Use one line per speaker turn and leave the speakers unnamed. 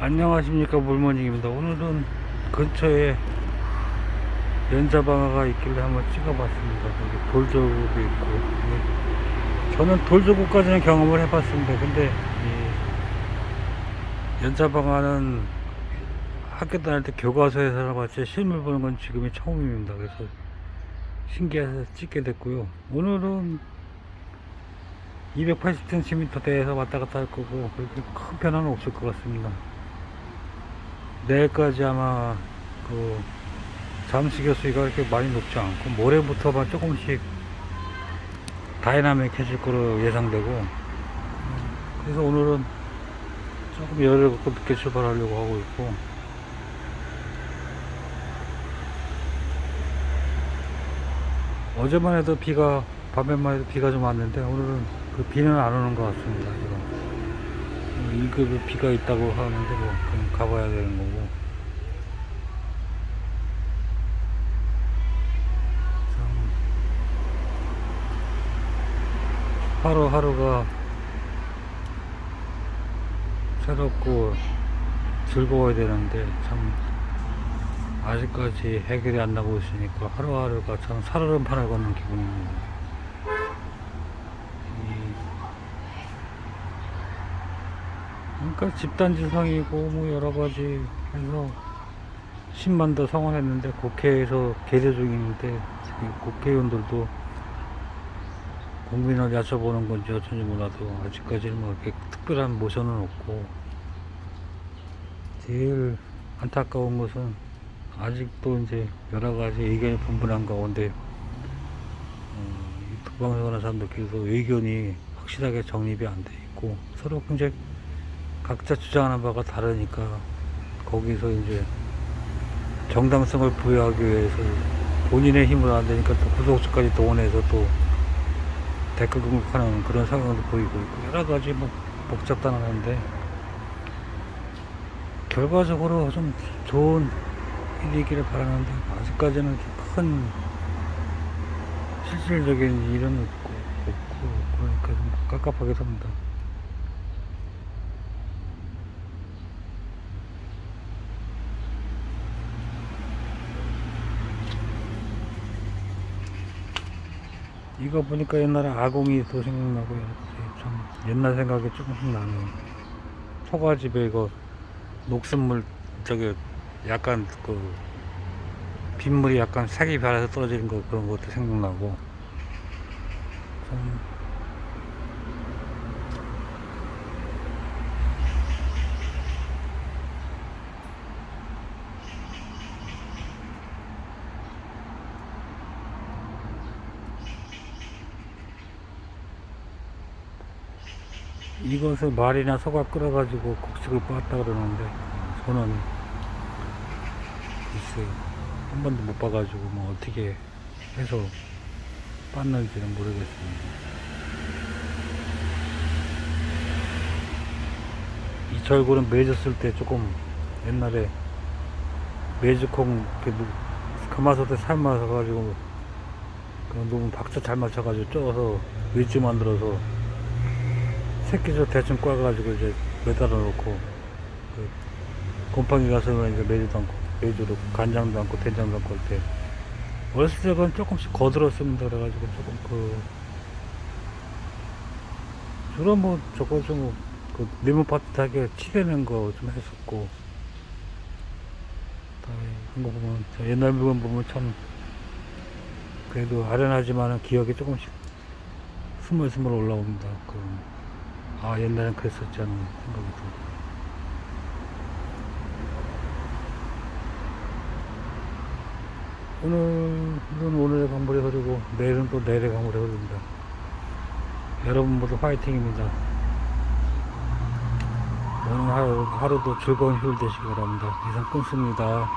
안녕하십니까 물머니입니다. 오늘은 근처에 연자방아가 있길래 한번 찍어봤습니다. 여기 돌저구도 있고. 예. 저는 돌저구까지는 경험을 해봤습니다. 근데 이 연자방아는 학교 다닐 때 교과서에서 봤지 실물 보는 건 지금이 처음입니다. 그래서 신기해서 찍게 됐고요. 오늘은 280cm 대에서 왔다 갔다 할 거고 그렇게 큰 변화는 없을 것 같습니다 내일까지 아마 그 잠수교 수위가 그렇게 많이 높지 않고 모레부터만 조금씩 다이나믹해질 거로 예상되고 그래서 오늘은 조금 열을 걷고 늦게 출발하려고 하고 있고. 어제만 해도 비가 밤에만 해도 비가 좀 왔는데 오늘은 그 비는 안 오는 것 같습니다 이거 이급의 비가 있다고 하는데 뭐 그럼 가봐야 되는 거고 참 하루하루가 새롭고 즐거워야 되는데 참 아직까지 해결이 안 나고 있으니까 하루하루가 참 살얼음 판을 걷는 기분입니다. 이 그러니까 집단 지성이고 뭐 여러 가지 해서 10만 더 성원했는데 국회에서 계류 중인데 국회의원들도 국민을 야쳐보는 건지 어쩐지 몰라도 아직까지는 뭐 이렇게 특별한 모션은 없고 제일 안타까운 것은 아직도 이제 여러 가지 의견이 분분한 가운데 어, 이 독방생활하는 사람들끼리도 의견이 확실하게 정립이 안 돼 있고 서로 굉장히 각자 주장하는 바가 다르니까 거기서 이제 정당성을 부여하기 위해서 본인의 힘으로 안 되니까 또 구속수까지 동원해서 또 댓글 공격하는 그런 상황도 보이고 있고 여러 가지 뭐 복잡단하는데 결과적으로 좀 좋은 일이기를 바라는데 아직까지는 큰 실질적인 일은 없고, 없고 그러니까 좀 깝깝하게 삽니다. 이거 보니까 옛날에 아궁이 또 생각나고 참 옛날 생각이 조금씩 나네요. 초가집에 이거 녹슨물 저기 약간 그 빗물이 약간 색이 변해서 떨어지는 거 그런 것도 생각나고 참 이것을 말이나 소가 끓여가지고 곡식을 빻았다 그러는데 저는 글쎄 한 번도 못 봐가지고 뭐 어떻게 해서 빻는지는 모르겠습니다. 이 절구는 매졌을 때 조금 옛날에 매주콩 가마솥에 삶아서 가지고 그 너무 박자 잘 맞춰가지고 쪄서 밀주 만들어서 새끼줄 대충 꽈가지고 이제 매달아 놓고 그 곰팡이 가서는 이제 매지도 않고 매주로 간장도 않고 된장도 않고 할 때 어렸을 때 그건 조금씩 거들었습니다. 그래가지고 조금 그 주로 뭐 저거 좀그 네모 파트하게 치대는 거좀 했었고 그다음에 한거 보면 저 옛날 물건 보면 참 그래도 아련하지만은 기억이 조금씩 스물스물 올라옵니다. 그 아 옛날엔 그랬었지 않은 생각이 들고. 오늘은 오늘의 강물이 흐르고 내일은 또 내일의 강물이 흐릅니다. 여러분 모두 화이팅입니다. 오늘 하루, 하루도 즐거운 휴일 되시기 바랍니다. 이상 끊습니다